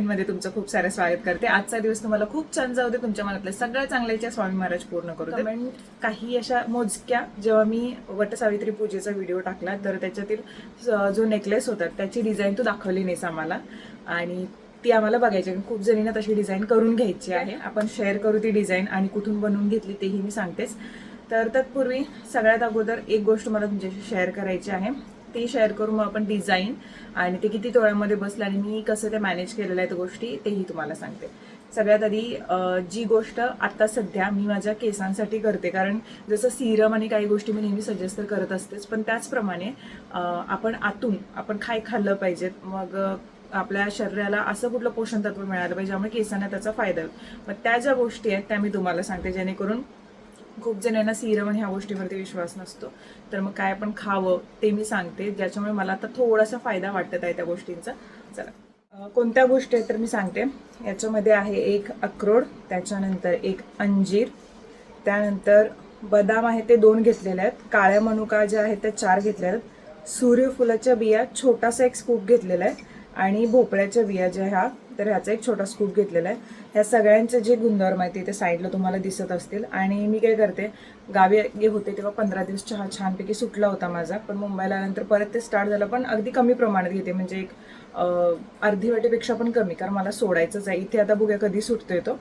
मध्ये तुमचं खूप सारं स्वागत करते. आजचा दिवस तुम्हाला खूप छान जाऊ दे. तुमच्या मनातल्या सगळ्या चांगल्याच्या स्वामी महाराज पूर्ण करू दे. काही अशा मोजक्या जेव्हा मी वटसावित्री पूजेचा व्हिडिओ टाकला तर त्याच्यातील जो नेकलेस होता त्याची डिझाईन तू दाखवली नाहीस आम्हाला. आणि ती आम्हाला बघायची. खूप जणींना तशी डिझाईन करून घ्यायची आहे. आपण शेअर करू ती डिझाईन आणि कुठून बनवून घेतली तेही मी सांगतेच. तर तत्पूर्वी सगळ्यात अगोदर एक गोष्ट मला तुमच्याशी शेअर करायची आहे. ती शेअर करू मग आपण डिझाईन आणि ते किती तोळ्यामध्ये बसलं आणि मी कसं ते मॅनेज केलेलं आहे त्या गोष्टी तेही तुम्हाला सांगते. सगळ्यात आधी जी गोष्ट आता सध्या मी माझ्या केसांसाठी करते कारण जसं सिरम आणि काही गोष्टी मी नेहमी सजेस्ट तर करत असतेच पण त्याचप्रमाणे आपण आतून आपण काय खाल्लं पाहिजेत मग आपल्या शरीराला असं कुठलं पोषण तत्व मिळालं पाहिजे ज्यामुळे केसांना त्याचा फायदा होईल. मग त्या ज्या गोष्टी आहेत त्या मी तुम्हाला सांगते जेणेकरून खूप जणांना सिरम आणि ह्या गोष्टीवरती विश्वास नसतो. तर मग काय आपण खावं ते मी सांगते. ज्याच्यामुळे मला आता थोडासा फायदा वाटत आहे त्या गोष्टींचा. चला. कोणत्या गोष्टी आहेत तर मी सांगते. याच्यामध्ये आहे एक अक्रोड त्याच्यानंतर एक अंजीर त्यानंतर बदाम आहे ते दोन घेतलेले आहेत. काळ्या मनुका ज्या आहेत त्या चार घेतलेल्या आहेत. सूर्यफुलाच्या बिया छोटासा एक स्कूप घेतलेला आहे. आणि भोपळ्याच्या बिया ज्या ह्या तर ह्याचा एक छोटा स्कूप घेतलेला आहे. ह्या सगळ्यांचे जे गुणधर्म आहेत ते- ते साईडला तुम्हाला दिसत असतील. आणि मी काय करते गावी जे होते तेव्हा पंधरा दिवस चहा छानपैकी सुटला होता माझा. पण मुंबईला आल्यानंतर परत ते स्टार्ट झालं. पण अगदी कमी प्रमाणात घेते. म्हणजे एक अर्धी वाटेपेक्षा पण कमी. कारण मला सोडायचंच आहे. इथे आता बघूया कधी सुटतोय तो.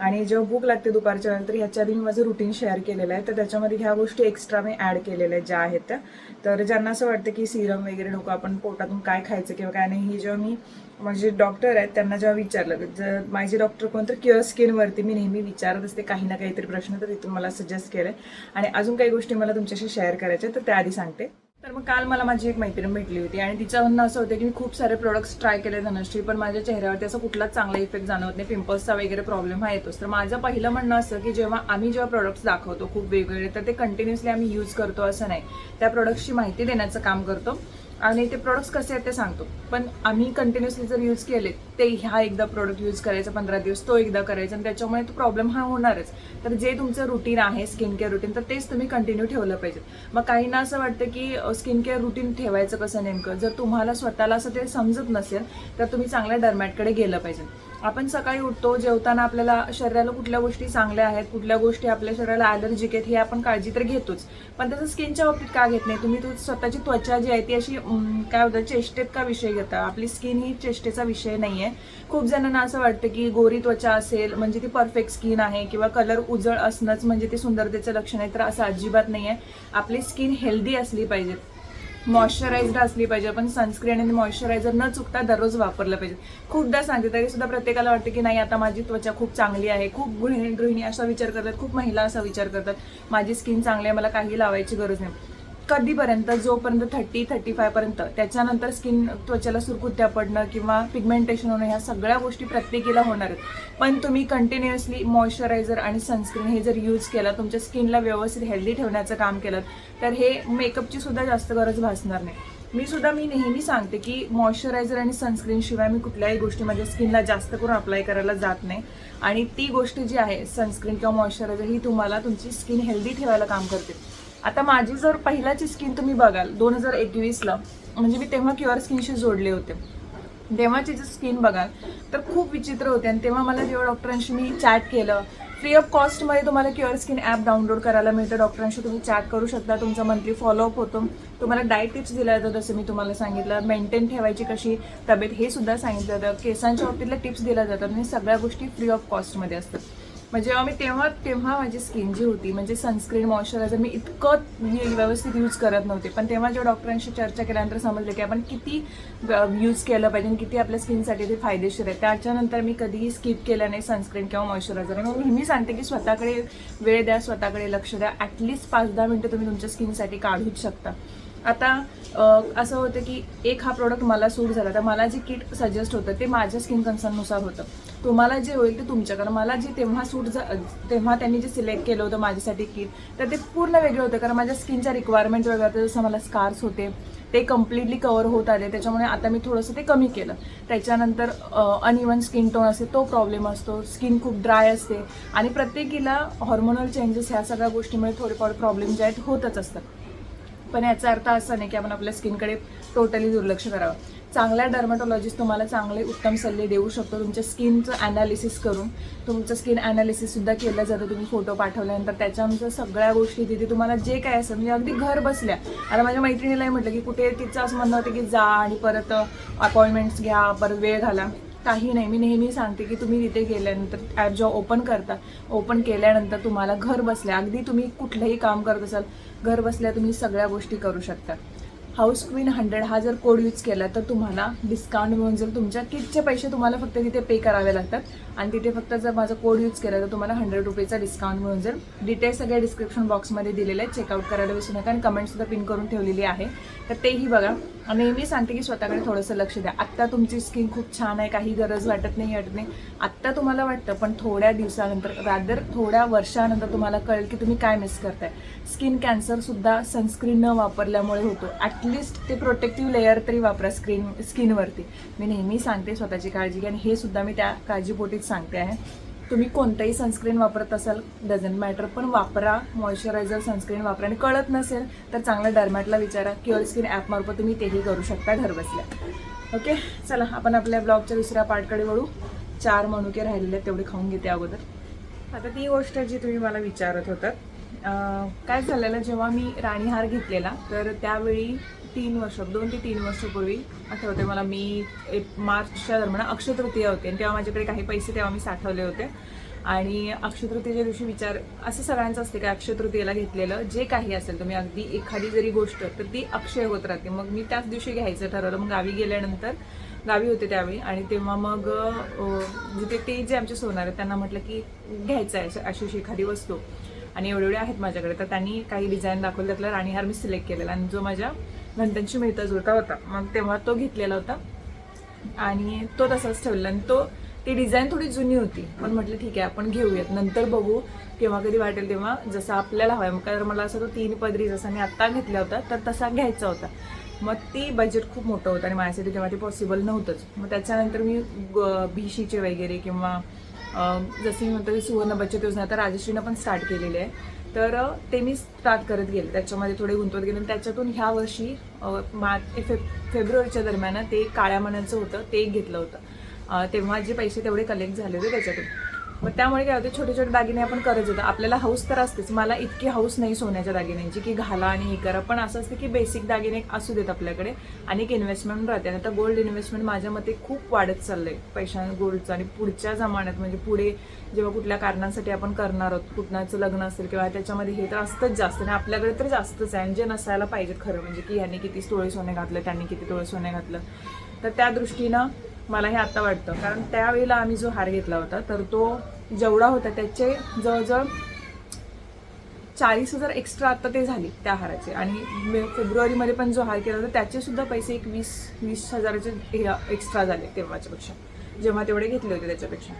आणि जेव्हा भूक लागते दुपारच्या वेळेला तर ह्याच्या आधी मी माझं रुटीन शेअर केलेलं आहे. तर त्याच्यामध्ये ह्या गोष्टी एक्स्ट्रा मी ॲड केलेल्या आहेत ज्या आहेत त्या. तर ज्यांना असं वाटतं की सिरम वगैरे नको आपण पोटातून काय खायचं किंवा काय नाही ही जेव्हा मी म्हणजे माझे डॉक्टर आहेत त्यांना जेव्हा विचारलं जर माझे डॉक्टर कोण तर क्युअर स्किनवरती मी नेहमी विचारत असते काही ना काहीतरी प्रश्न तर तिथून मला सजेस्ट केलं आणि अजून काही गोष्टी मला तुमच्याशी शेअर करायच्या तर त्याआधी सांगते. तर मग काल मला माझी एक मैत्रीण भेटली होती आणि तिचं म्हणणं असं होतं की मी खूप सारे प्रोडक्ट्स ट्राय केले धनश्री पण माझ्या चेहऱ्यावरती असा कुठलाच चांगला इफेक्ट जाणवत नाही पिंपल्सचा वगैरे प्रॉब्लेम हा येतोच. तर माझं पहिलं म्हणणं असं की जेव्हा आम्ही जेव्हा प्रोडक्ट्स दाखवतो खूप वेगवेगळे तर ते कंटिन्युअसली आम्ही यूज करतो असं नाही. त्या प्रोडक्ट्सची माहिती देण्याचं काम करतो. आणि ते प्रोडक्ट्स कसे आहेत ते सांगतो. पण आम्ही कंटिन्युअसली जर यूज केले ते ह्या एकदा प्रोडक्ट यूज करायचा पंधरा दिवस तो एकदा करायचा आणि त्याच्यामुळे तो प्रॉब्लेम हा होणारच. तर जे तुमचं रुटीन आहे स्किन केअर रुटीन तर तेच तुम्ही कंटिन्यू ठेवलं पाहिजे मग काहींना असं वाटतं की स्किन केअर रुटीन ठेवायचं कसं नेमकं? जर तुम्हाला स्वतःला असं ते समजत नसेल तर तुम्ही चांगल्या डरमॅटकडे गेलं पाहिजे आपण सकाळी उठतो जेवताना आपल्याला शरीराला कुठल्या गोष्टी चांगल्या आहेत कुठल्या गोष्टी आपल्या शरीराला ॲलर्जिक आहेत हे आपण काळजी तर घेतोच. पण त्याचं स्किनच्या बाबतीत का घेत नाही? तुम्ही तू स्वतःची त्वचा जी आहे ती अशी काय होतं चेष्टेत का विषय घेता? आपली स्किन ही चेष्टेचा विषय नाही आहे खूप जणांना असं वाटतं की गोरी त्वचा असेल म्हणजे ती परफेक्ट स्किन आहे किंवा कलर उजळ असणंच म्हणजे ते सुंदरतेचं लक्षण आहे तर असं अजिबात नाही आहे आपली स्किन हेल्दी असली पाहिजे. मॉइश्चरायझर असली पाहिजे आपण सनस्क्रीन आणि मॉइश्चरायझर न चुकता दररोज वापरलं पाहिजे. खूपदा सांगते तरी सुद्धा प्रत्येकाला वाटतं की नाही आता माझी त्वचा खूप चांगली आहे खूप गृहिणी गृहिणी असा विचार करतात खूप महिला असा विचार करतात माझी स्किन चांगली आहे मला काही लावायची गरज नाही. कधीपर्यंत जोपर्यंत थर्टी थर्टी फाय पर्यंत त्याच्यानंतर स्किन त्वचेला सुरकुत्या पडणं किंवा पिगमेंटेशन होणं ह्या सगळ्या गोष्टी प्रत्येकीला होणार आहेत. पण तुम्ही कंटिन्युअसली मॉइश्चरायझर आणि सनस्क्रीन हे जर यूज केलं तुमच्या स्किनला व्यवस्थित हेल्दी ठेवण्याचं काम केलं तर हे मेकअपची सुद्धा जास्त गरज भासणार नाही. मी सुद्धा मी नेहमी सांगते की मॉइश्चरायझर आणि सनस्क्रीन शिवाय मी कुठल्याही गोष्टी माझ्या स्किनला जास्त करून अप्लाय करायला जात नाही. आणि ती गोष्ट जी आहे सनस्क्रीन किंवा मॉइश्चरायझर ही तुम्हाला तुमची स्किन हेल्दी ठेवायला काम करते. आता माझी जर पहिल्याची स्किन तुम्ही बघाल दोन हजार एकवीसला म्हणजे मी तेव्हा क्युअर स्किनशी जोडले होते. तेव्हाची जर स्किन बघाल तर खूप विचित्र होते आणि तेव्हा मला जेव्हा डॉक्टरांशी मी चॅट केलं फ्री ऑफ कॉस्टमध्ये तुम्हाला क्युअर स्किन ॲप डाउनलोड करायला मिळतं. डॉक्टरांशी तुम्ही चॅट करू शकता तुमचा मंथली फॉलोअप होतो. तुम्हाला डाएट टिप्स दिल्या जातात जसं मी तुम्हाला सांगितलं. मेंटेन ठेवायची कशी तब्येत हे सुद्धा सांगितलं जातं. केसांच्या बाबतीतल्या टिप्स दिल्या जातात. आणि सगळ्या गोष्टी फ्री ऑफ कॉस्टमध्ये असतात. म्हणजे जेव्हा मी तेव्हा तेव्हा माझी स्किन जी होती म्हणजे सनस्क्रीन मॉइश्चरायझर मी इतकं मी व्यवस्थित यूज करत नव्हते. पण तेव्हा जेव्हा डॉक्टरांशी चर्चा केल्यानंतर समजलं की आपण किती यूज केलं पाहिजे आणि किती आपल्या स्किनसाठी ते फायदेशीर आहे. त्याच्यानंतर मी कधीही स्किप केलं नाही सनस्क्रीन किंवा मॉइश्चरायझर मग मी नेहमी सांगते की स्वतःकडे वेळ द्या स्वतःकडे लक्ष द्या. ॲटलिस्ट पाच दहा मिनटं तुम्ही तुमच्या स्किनसाठी काढूच शकता. आता असं होतं की एक हा प्रोडक्ट मला सूट झाला. तर मला जे किट सजेस्ट होतं ते माझ्या स्किन कन्सर्ननुसार होतं. तुम्हाला जे होईल ते तुमच्याकडं. मला जे तेव्हा सूट तेव्हा त्यांनी जे सिलेक्ट केलं होतं माझ्यासाठी किट तर ते पूर्ण वेगळं होतं. कारण माझ्या स्किनच्या रिक्वायरमेंट वेगळ्या होत्या जसं मला स्कार्स होते ते कम्प्लिटली कवर होत आले. त्याच्यामुळे आता मी थोडंसं ते कमी केलं. त्याच्यानंतर अनइवन स्किन टोन असते तो प्रॉब्लेम असतो. स्किन खूप ड्राय असते. आणि प्रत्येकीला हॉर्मोनल चेंजेस ह्या सगळ्या गोष्टीमुळे थोडेफार प्रॉब्लेम जे आहेत होतच असतात. पण याचा अर्थ असा नाही की आपण आपल्या स्किनकडे टोटली दुर्लक्ष करावं. चांगल्या डर्मॅटॉलॉजिस्ट तुम्हाला चांगले उत्तम सल्ले देऊ शकतो. तुमच्या स्किनचं ॲनालिसिस करून. तुमचं स्किन ॲनालिसिससुद्धा केलं जातं. तुम्ही फोटो पाठवल्यानंतर त्याच्यानुसार सगळ्या गोष्टी तिथे तुम्हाला जे काय असेल म्हणजे अगदी घर बसल्या. आता माझ्या मैत्रिणीलाही म्हटलं की कुठे तिचं असं म्हणणं होतं की जा आणि परत अपॉइंटमेंट्स घ्या परत वेळ घाला. काही नाही. मी नेहमी सांगते की तुम्ही तिथे गेल्यानंतर ॲप जेव्हा ओपन करता ओपन केल्यानंतर तुम्हाला घर बसल्या. अगदी तुम्ही कुठलंही काम करत असाल घर बसल्या तुम्ही सगळ्या गोष्टी करू शकता. हाऊस क्वीन हंड्रेड हा जर कोड यूज केला तर तुम्हाला डिस्काउंट मिळून जाईल. तुमच्या किटचे पैसे तुम्हाला फक्त तिथे पे करावे लागतात. आणि तिथे फक्त जर माझा कोड यूज केला तर तुम्हाला हंड्रेड रुपीचा डिस्काउंट मिळून जाईल. डिटेल्स सगळ्या डिस्क्रिप्शन बॉक्समध्ये दिलेले आहेत. चेकआउट करायला विसरू नका. आणि कमेंटसुद्धा पिन करून ठेवलेली आहे. तर तेही बघा. नेहमी सांगते की स्वतःकडे थोडंसं लक्ष द्या. आत्ता तुमची स्किन खूप छान आहे काही गरज वाटत नाही वाटत नाही. आत्ता तुम्हाला वाटतं पण थोड्या दिवसानंतर रादर थोड्या वर्षानंतर तुम्हाला कळेल की तुम्ही काय मिस करताय. स्किन कॅन्सरसुद्धा सनस्क्रीन न वापरल्यामुळे होतो. ॲटलिस्ट ते प्रोटेक्टिव्ह लेअर तरी वापरा स्क्रीन स्किनवरती मी नेहमी सांगते स्वतःची काळजी घ्या आणि हे सुद्धा मी त्या काळजीपोटीच सांगते आहे. तुम्ही कोणतंही सनस्क्रीन वापरत असाल डझन मॅटर पण वापरा मॉइश्चरायझर सनस्क्रीन वापरा. आणि कळत नसेल तर चांगल्या डरमॅटला विचारा. क्युअर स्किन ॲपमार्फत तुम्ही तेही करू शकता घरबसल्या. ओके चला आपण आपल्या ब्लॉगच्या दुसऱ्या पार्टकडे वळू. चार मनुके राहिलेले आहेत तेवढे खाऊन घेते अगोदर. आता ती गोष्ट जी तुम्ही मला विचारत होतात काय झालेलं जेव्हा मी राणीहार घेतलेला तर त्यावेळी तीन वर्ष दोन ते तीन वर्षापूर्वी आठवते मला मी एक मार्चच्या दरम्यान अक्षतृतीया होते आणि तेव्हा माझ्याकडे काही पैसे तेव्हा मी साठवले होते. आणि अक्षतृतीच्या दिवशी विचार असं सगळ्यांचं असते की अक्षतृतीयेला घेतलेलं जे काही असेल तुम्ही अगदी एखादी जरी गोष्ट तर ती अक्षय होत राहते. मग मी त्याच दिवशी घ्यायचं ठरवलं. मग गावी गेल्यानंतर गावी होते त्यावेळी आणि तेव्हा मग जिथे ते जे आमचे सोनार आहेत त्यांना म्हटलं की घ्यायचं आहे अशी- अशी अशी एखादी वस्तू. आणि एवढे एवढे आहेत माझ्याकडे. तर त्यांनी काही डिझाईन दाखवलं त्यातला राणीहार मी सिलेक्ट केलेला. आणि जो माझ्या घंटांशी मिळता जुळता होता. मग तेव्हा तो घेतलेला होता. आणि तो तसाच ठेवला आणि तो ती डिझाईन थोडी जुनी होती. पण म्हटलं ठीक आहे आपण घेऊयात. नंतर बघू केव्हा कधी वाटेल तेव्हा. जसा आपल्याला हवा आहे मग कारण मला असं तो तीन पदरी जसा मी आत्ता घेतला होता तर तसा घ्यायचा होता. मग ती बजेट खूप मोठं होतं. आणि माझ्यासाठी तेव्हा ते पॉसिबल नव्हतंच. मग त्याच्यानंतर मी भीशीचे वगैरे किंवा जसे जसं मी म्हणतो की सुवर्ण बचत योजना तर राजश्रीनं पण स्टार्ट केलेली आहे. तर ते मी स्टार्ट करत गेले. त्याच्यामध्ये थोडे गुंतवत गेले. आणि त्याच्यातून ह्या वर्षी मार्च ते फेब फेब्रुवारीच्या दरम्यान ते काळ्या मनाचं होतं ते एक घेतलं होतं. तेव्हा जे पैसे तेवढे कलेक्ट झाले होते त्याच्यातून. मग त्यामुळे काय होते छोटे छोटे दागिने आपण करत होतो. आपल्याला हौस तर असतेच. मला इतकी हौस नाही सोन्याच्या दागिन्यांची की घाला आणि हे करा. पण असं असतं की बेसिक दागिने असू देत आपल्याकडे आणि एक इन्व्हेस्टमेंट राहते. आणि आता गोल्ड इन्व्हेस्टमेंट माझ्या मते खूप वाढत चाललंय. पैशा गोल्डचं आणि पुढच्या जमान्यात म्हणजे पुढे जेव्हा कुठल्या कारणांसाठी आपण करणार आहोत कुठनाचं लग्न असेल किंवा त्याच्यामध्ये हे तर असतंच जास्त आणि आपल्याकडे तर जास्तच आहे आणि जे नसायला पाहिजेत खरं म्हणजे की ह्यांनी किती तोळे सोने घातलं त्यांनी किती तोळे सोने घातलं. तर त्या दृष्टीनं मला हे आता वाटतं. कारण त्यावेळेला आम्ही जो हार घेतला होता तर तो जेवढा होता त्याचे जवळजवळ चाळीस हजार एक्स्ट्रा आता ते झाले त्या हाराचे. आणि फेब्रुवारीमध्ये पण जो हार केला होता त्याचे सुद्धा पैसे एक वीस वीस हजाराचे एक्स्ट्रा झाले तेव्हाच्यापेक्षा. जेव्हा तेवढे घेतले होते त्याच्यापेक्षा.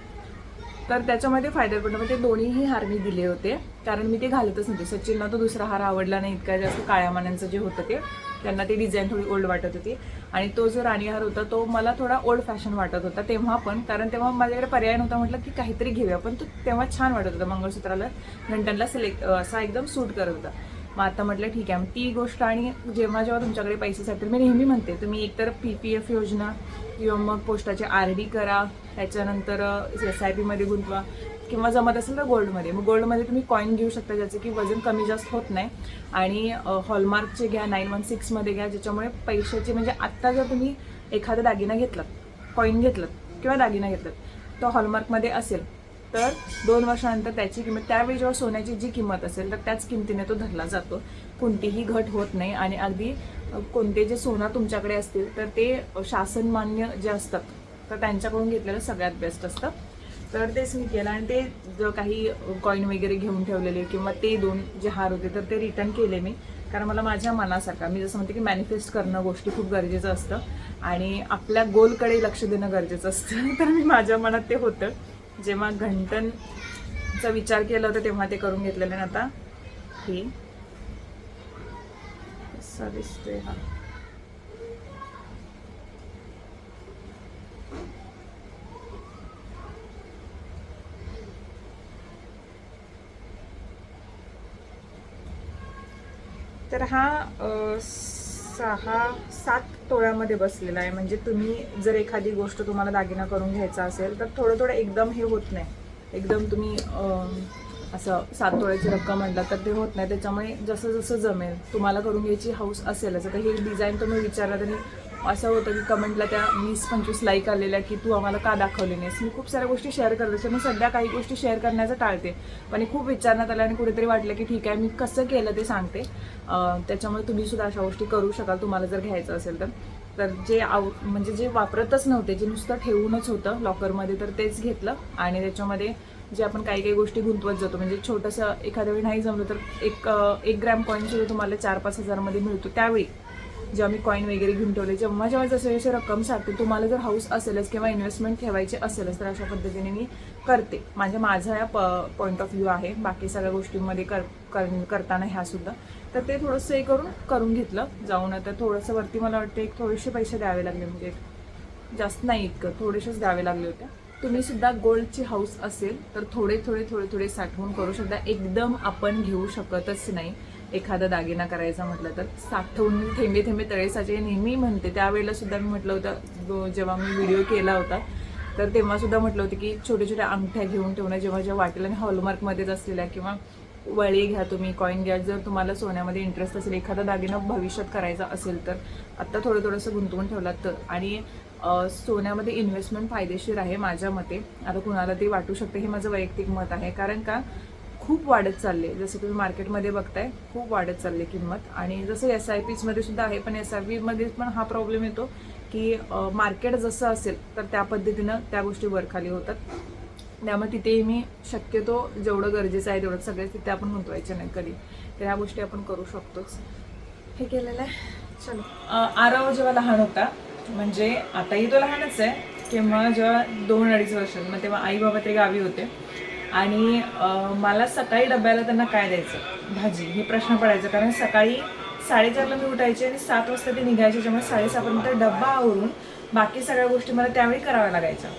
तर त्याच्यामध्ये फायदा पडला म्हणजे ते दोन्हीही हार मी दिले होते. कारण मी ते घालतच नव्हते. सचिनला तो दुसरा हार आवडला नाही इतका जास्त काळ्या मानांचं जे होतं ते. त्यांना ती डिझाईन थोडी ओल्ड वाटत होती. आणि तो जो राणीहार होता तो मला थोडा ओल्ड फॅशन वाटत होता तेव्हा पण. कारण तेव्हा माझ्याकडे पर्याय नव्हता म्हटलं की काहीतरी घेऊया. पण तो तेव्हा छान वाटत होता. मंगळसूत्राला घंटनला सिलेक्ट असा एकदम सूट करत होता. मग आता म्हटलं ठीक आहे. मग ती गोष्ट आणि जेव्हा जेव्हा तुमच्याकडे पैसे साठतील मी नेहमी म्हणते तुम्ही एकतर पी पी एफ योजना किंवा मग पोस्टाचे आर डी करा. त्याच्यानंतर एस आय पीमध्ये गुंतवा. किंवा जमत असेल तर गोल्डमध्ये. मग गोल्डमध्ये तुम्ही कॉईन घेऊ शकता ज्याचे की वजन कमी जास्त होत नाही. आणि हॉलमार्कचे घ्या नाईन वन सिक्समध्ये घ्या ज्याच्यामुळे पैशाचे म्हणजे आत्ता जर तुम्ही एखादा दागिना घेतलात कॉईन घेतलात किंवा दागिना घेतलात तो हॉलमार्कमध्ये असेल तर दोन वर्षानंतर त्याची किंमत त्यावेळी जेव्हा सोन्याची जी किंमत असेल तर त्याच किमतीने तो धरला जातो. कोणतीही घट होत नाही आणि अगदी कोणते जे सोनं तुमच्याकडे असतील तर ते शासनमान्य जे असतात तर त्यांच्याकडून घेतलेलं सगळ्यात बेस्ट असतं. तर तेच मी केलं. आणि ते जो काही कॉईन वगैरे घेऊन ठेवलेले किंवा ते दोन जे हार होते तर ते रिटर्न केले मी. कारण मला माझ्या मनासारखा मी जसं म्हणते की मॅनिफेस्ट करणं गोष्टी खूप गरजेचं असतं. आणि आपल्या गोलकडे लक्ष देणं गरजेचं असतं. तर मी माझ्या मनात ते होतं. जेव्हा घंटनचा विचार केला होता तेव्हा ते करून घेतलेलं. आणि आता हे कसा दिसतोय हा. तर हा सहा सात तोळ्यामध्ये बसलेला आहे. म्हणजे तुम्ही जर एखादी गोष्ट तुम्हाला दागिना करून घ्यायचा असेल तर थोडं थोडं एकदम हे होत नाही. एकदम तुम्ही असं सात तोळ्याची रक्कम म्हटलं तर ते होत नाही. त्याच्यामुळे जसं जसं जमेल तुम्हाला करून घ्यायची हाऊस असं तर ही डिझाईन तुम्ही विचारला तरी असं होतं की कमेंटला त्या वीस पंचवीस लाईक आलेल्या की तू आम्हाला का दाखवली नाहीस? मी खूप साऱ्या गोष्टी शेअर करत असते. मी सध्या काही गोष्टी शेअर करण्याचं टाळते. पण हे खूप विचारण्यात आलं आणि कुठेतरी वाटलं की ठीक आहे मी कसं केलं ते सांगते. त्याच्यामुळे तुम्ही सुद्धा अशा गोष्टी करू शकाल तुम्हाला जर घ्यायचं असेल तर. तर जे आव म्हणजे जे वापरतच नव्हते जे नुसतं ठेवूनच होतं लॉकरमध्ये तर तेच घेतलं. आणि त्याच्यामध्ये जे आपण काही काही गोष्टी गुंतवत जातो म्हणजे छोटंसं एखाद्या वेळी नाही जमलं तर एक एक ग्रॅम कॉईन सुद्धा तुम्हाला चार पाच हजारमध्ये मिळतो. त्यावेळी जेव्हा मी कॉईन वगैरे घेऊन ठेवले जेव्हा जेव्हा जसे जसे रक्कम साठते तुम्हाला जर हाऊस असेलच किंवा इन्व्हेस्टमेंट ठेवायची असेलच तर अशा पद्धतीने मी करते. म्हणजे माझा या पॉईंट ऑफ व्ह्यू आहे. बाकी सगळ्या गोष्टींमध्ये कर कर- करताना ह्यासुद्धा तर ते थोडंसं हे करून करून घेतलं. जाऊन आता थोडंसं वरती मला वाटतं एक थोडेसे पैसे द्यावे लागले. म्हणजे जास्त नाही इतकं थोडेसेच द्यावे लागले होते. तुम्ही सुद्धा गोल्डची हाऊस असेल तर थोडे थोडे थोडे थोडे साठवून करू शकता. एकदम आपण घेऊ शकतच नाही. एखादा दागिना करायचा म्हटलं तर साठवून थेंबे थेंबे तळेसाचे. नेहमी म्हणते. त्यावेळेला सुद्धा मी म्हटलं होतं जेव्हा मी व्हिडिओ केला होता तर तेव्हासुद्धा म्हटलं होतं की छोट्या छोट्या अंगठ्या घेऊन ठेवणं जेव्हा जेव्हा वाटेल आणि हॉलमार्कमध्येच असलेल्या किंवा वळी घ्या तुम्ही कॉईन घ्या. जर तुम्हाला सोन्यामध्ये इंटरेस्ट असेल एखादा दागिना भविष्यात करायचा असेल तर आत्ता थोडं थोडंसं गुंतवून ठेवलात तर. आणि सोन्यामध्ये इन्व्हेस्टमेंट फायदेशीर आहे माझ्या मते. आता कुणाला ते वाटू शकते. हे माझं वैयक्तिक मत आहे. कारण का? खूप वाढत चालले. जसं तुम्ही मार्केटमध्ये बघताय खूप वाढत चालली किंमत. आणि जसं एस आय पीजमध्ये सुद्धा आहे पण एस आय पीमध्ये पण हा प्रॉब्लेम येतो की मार्केट जसं असेल तर त्या पद्धतीनं त्या गोष्टी वरखाली होतात. त्यामुळे तिथेही मी शक्यतो जेवढं गरजेचं आहे तेवढं सगळे तिथे आपण गुंतवायचे नाही कधी. तर ह्या गोष्टी आपण करू शकतोच. हे केलेलं आहे. चलो. आराव जेव्हा लहान होता म्हणजे आताही तो लहानच आहे किंवा जेव्हा दोन अडीच वर्ष मग तेव्हा आई बाबा ते गावी होते. आणि मला सकाळी डब्याला त्यांना काय द्यायचं? भाजी हे प्रश्न पडायचा. कारण सकाळी साडेचारला मी उठायचे आणि सात वाजता ते निघायचे त्यामुळे साडेसहापर्यंत डब्बा आवरून बाकी सगळ्या गोष्टी मला त्यावेळी कराव्या लागायच्या.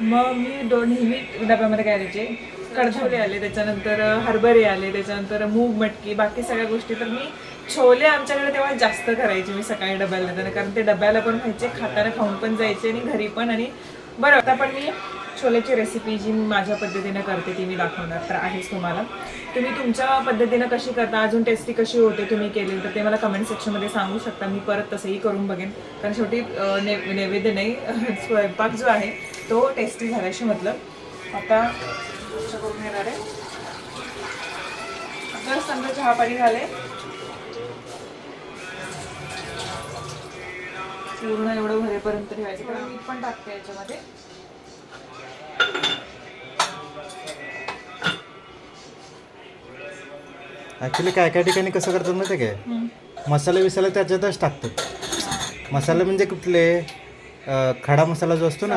मग मी दोन नेहमी डब्यामध्ये काय द्यायचे? कडछोले आले त्याच्यानंतर हरभरे आले त्याच्यानंतर मूग मटकी बाकी सगळ्या गोष्टी. तर मी छोले आमच्याकडे तेव्हा जास्त करायचे मी सकाळी डब्याला देताना. कारण ते डब्याला पण खायचे खाताना खाऊन पण जायचे आणि घरी पण आणि बरं. आता पण मी छोल्याची रेसिपी जी मी माझ्या पद्धतीने करते ती मी दाखवणार तर आहेच तुम्हाला. तुम्ही तुमच्या पद्धतीनं कशी करता अजून टेस्टी कशी होते तुम्ही केली तर ते मला कमेंट सेक्शनमध्ये सांगू शकता. मी परत तसंही करून बघेन. कारण शेवटी ने नैवेद्य नाही स्वयंपाक जो आहे तो टेस्टी झाल्याशी मतलब. आता करून घेणार आहे. आता समजा चहा पाणी झाले. पूर्ण एवढं भरेपर्यंत ठेवायचं. कारण मीठ पण टाकते याच्यामध्ये. ॲक्च्युली काय काय ठिकाणी कसं करतात माहिती आहे काय मसाले बिसाले त्याच्यातच टाकतात. मसाले म्हणजे कुठले? खडा मसाला जो असतो ना.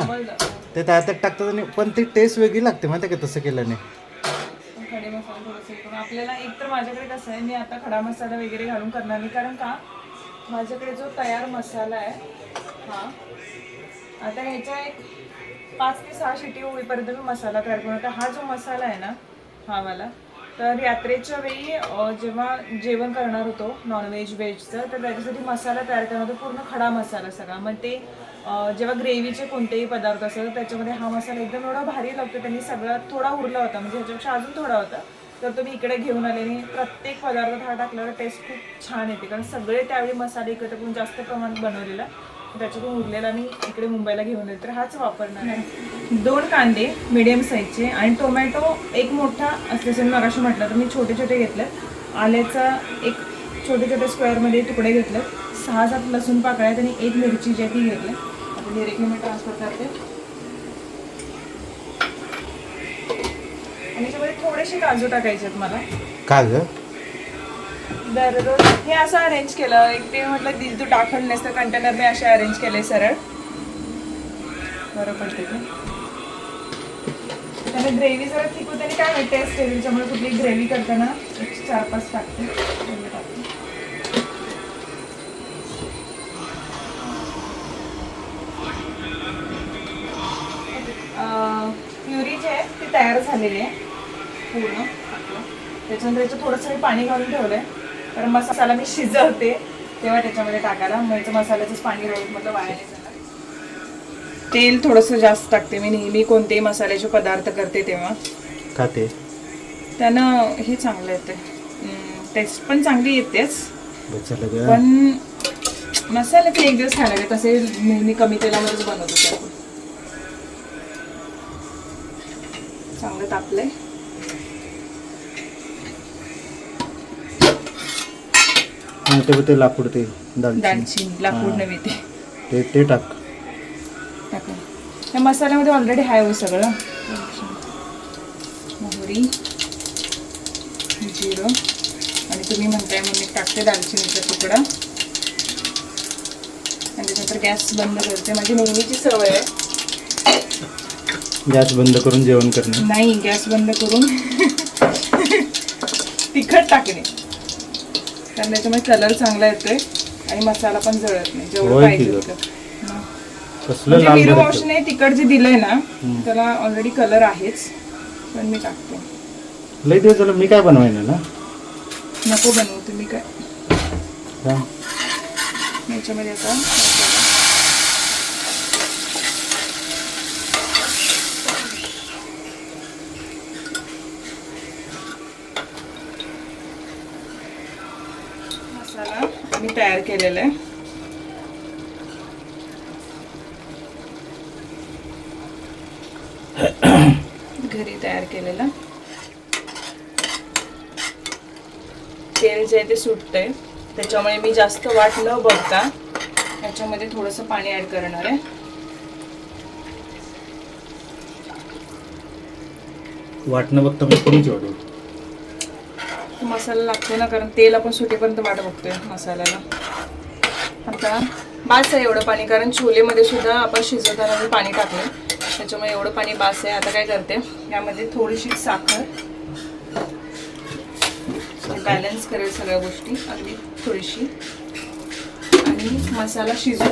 ते त्याच्यात टाकतात आणि पण ती टेस्ट वेगळी लागते माहिती आहे का तसं केल्याने. खडे मसाला थोडंसं करून. आपल्याला एक तर माझ्याकडे कसं आहे मी आता खडा मसाला वगैरे घालून करणार नाही. कारण का? माझ्याकडे जो तयार मसाला आहे हा आता ह्याच्या एक पाच ते सहा शिटी होईपर्यंत मी मसाला तयार करून आता हा जो मसाला आहे ना हा वाला तर यात्रेच्या वेळी जेव्हा जेवण करणार होतो नॉनव्हेज व्हेजचं तर त्याच्यासाठी मसाला तयार करणार होतो पूर्ण खडा मसाला सगळा. मग ते जेव्हा ग्रेव्हीचे कोणतेही पदार्थ असेल त्याच्यामध्ये हा मसाला एकदम एवढा भारी लागतो त्यांनी सगळा थोडा उरला होता म्हणजे ह्याच्यापेक्षा अजून थोडा होता. तर तुम्ही इकडे घेऊन आले आणि प्रत्येक पदार्थात हा टाकल्यावर टेस्ट खूप छान येते कारण सगळे त्यावेळी मसाले एकत्र करून जास्त प्रमाणात बनवलेला. त्याच्यातून उरलेला मी इकडे मुंबईला घेऊन येईल. तर हाच वापरणार आहे. दोन कांदे मिडियम साईजचे आणि टोमॅटो एक मोठा असल्याचे मी मगाशी म्हटलं तर मी छोटे छोटे घेतलेत. आल्याचा एक छोटे छोटे स्क्वेअरमध्ये तुकडे घेतलेत. सहा सात लसूण पाकळ्या आहेत आणि एक मिरची जी आहे ती घेतली आता डिरेक्टली मी ट्रान्सफर करते. आणि याच्यामध्ये थोडेसे काजू टाकायचे आहेत मला. काजू? तर हे असं अरेंज केलं. एक ते म्हटलं दिल तू टाकून नाहीस तर कंटेनर मी असे अरेंज केले सरळ. बरं पडते ते. त्याने ग्रेव्ही जरा ठीक होते आणि काय माहिती टेस्ट आहे कुठली ग्रेव्ही करताना एक चार पाच टाकते. टाकते. प्युरी जी आहे ती तयार झालेली आहे. पूर्ण. त्याच्यानंतर याच्यात थोडंसं मी पाणी घालून ठेवलंय. कारण मसाला मी शिजवते तेव्हा त्याच्यामध्ये टाकायला. म्हणजे मसाल्याचंच पाणी म्हटलं वाया तेल थोडंसं जास्त टाकते मी. नेहमी कोणतेही मसाल्याचे पदार्थ करते तेव्हा. खाते. त्यानं हे चांगलं येते टेस्ट पण चांगली येतेच. पण मसाल्याचे एक दिवस खायला लागले. तसे नेहमी कमी तेलामध्येच बनवतो ते चांगलं तापलंय. हा, ते ते लाकूड ते दालचिनी. लाकूड. नव्हे ते. ते ते टाक. टाकलं त्या मसाल्यामध्ये ऑलरेडी आहे हो सगळं. मोहरी जिरं आणि तुम्ही म्हणताय म्हणून मी टाकते दालचिनीचा तुकडा. आणि त्याच्यानंतर गॅस बंद करते. माझी नेहमीची सवय आहे. गॅस बंद करून जेवण करणे. नाही गॅस बंद करून तिखट टाकणे. कारण त्याच्यामुळे कलर चांगला येतोय आणि मसाला पण जळत नाही जेवढं होय पाहिजे की ग. तितकं. कसलं म्हणजे लाल वॉशने तिखट जे दिलंय ना. त्याला ऑलरेडी कलर आहेच पण मी टाकते लई दिवस झालं मी काय बनवायला ना नको बनवू तुम्ही काय हा. याच्यामध्ये आता मसाला मी तयार केलेलं आहे. घरी तयार केलेला. तेल जे आहे ते सुटतंय. त्याच्यामुळे मी जास्त वाट न बघता याच्यामध्ये थोडंसं पाणी ॲड करणार आहे. वाटणं बघता मसाला लागतो ना कारण तेल आपण सुटेपर्यंत वाट बघतोय मसाल्याला. आता बास आहे एवढं पाणी कारण छोलेमध्ये सुद्धा आपण शिजवताना मी पाणी टाकलं त्याच्यामुळे एवढं पाणी बास आहे. आता काय करते यामध्ये थोडीशी साखर. बॅलन्स करेल सगळ्या गोष्टी अगदी थोडीशी. आणि मसाला शिजू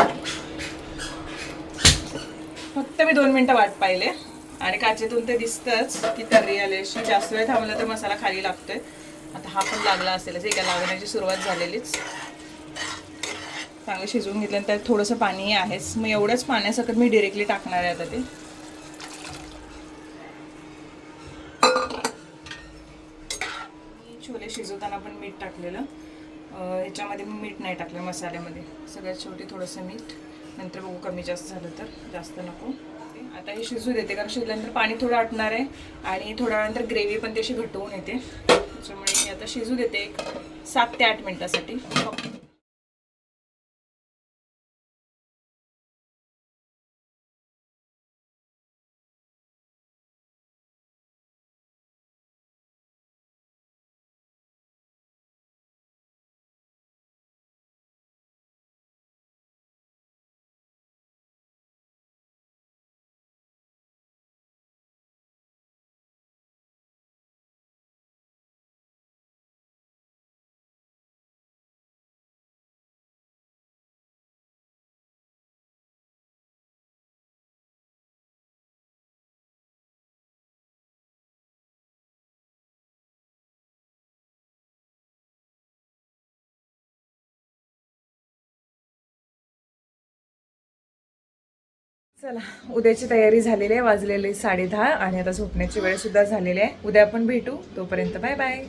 फक्त मी दोन मिनटं वाट पाहिले. आणि काचेतून ते दिसतंच की तर्री आली अशी. जास्त वेळ थांबलं तर मसाला खाली लागतोय. हा पण लागला असेल एका काय लागण्याची सुरुवात झालेलीच. चांगलं शिजवून घेतल्यानंतर थोडंसं पाणी आहेच. मग एवढंच पाण्यासकट मी डिरेक्टली टाकणार आहे आता ते. छोले शिजवताना पण मीठ टाकलेलं. ह्याच्यामध्ये मी मीठ नाही टाकलं मसाल्यामध्ये. सगळ्यात शेवटी थोडंसं मीठ. नंतर बघू कमी जास्त झालं तर. जास्त नको. आता हे शिजू देते कारण शिजल्यानंतर पाणी थोडं आटणार आहे आणि थोड्या वेळानंतर ग्रेव्ही पण तशी घटवून येते. त्याच्यामुळे मी आता शिजू देते एक सात ते आठ मिनिटासाठी. चला उद्याची तयारी झालेली आहे वाजलेली साडे दहा आणि आता झोपण्याची वेळ सुद्धा झालेली आहे. उद्या आपण भेटू तोपर्यंत बाय बाय.